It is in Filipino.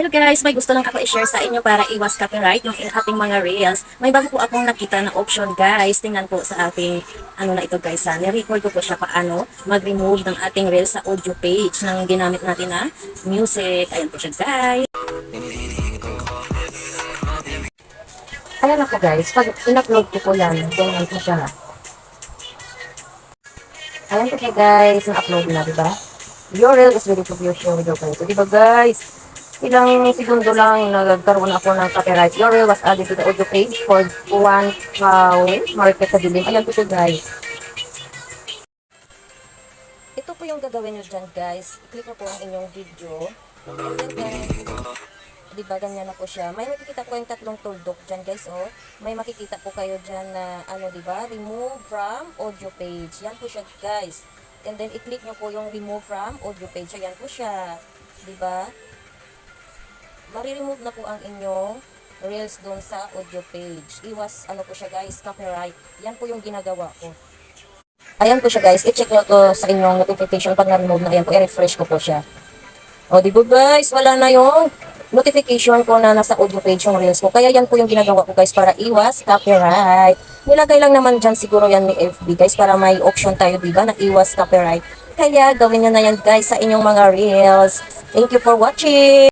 Hello guys, may gusto lang ako i-share sa inyo para iwas copyright yung ating mga reels. May bago po akong nakita na option guys. Tingnan po sa ating ano na ito guys. Ha? Ni-record ko po siya paano mag-remove ng ating reels sa audio page ng ginamit natin na music. Ayan po siya guys. Ayan na guys, pag in-upload ko po yan, ganyan po siya. Ayan po siya guys, na-upload na, di ba? Your reel is ready to shared with your friends. So, di ba guys, ilang segundo lang nagkaroon ako ng copyright. Your was added to the audio page for one pound market sa dilim. Ayan po siya guys. Ito po yung gagawin nyo dyan guys. I-click nyo po ang inyong video. And then, di ba ganyan na po siya. May makikita po yung tatlong tuldok dyan guys oh. May makikita po kayo dyan na ano di ba? Remove from audio page. Yan po siya guys. And then i-click nyo po yung remove from audio page. Ayan po siya. Di ba? Mari-remove na po ang inyong reels doon sa audio page. Iwas ano po siya guys, copyright. Yan po yung ginagawa ko. Ayan po siya guys. I-check nyo to sa inyong notification pag na-remove na. Ayan po, i-refresh ko po siya. O, di ba guys, wala na yung notification ko na nasa audio page yung reels ko. Kaya yan po yung ginagawa ko guys para iwas copyright. Nilagay lang naman dyan siguro yan ni FB guys para may option tayo diba na iwas copyright. Kaya gawin nyo na yan guys sa inyong mga reels. Thank you for watching!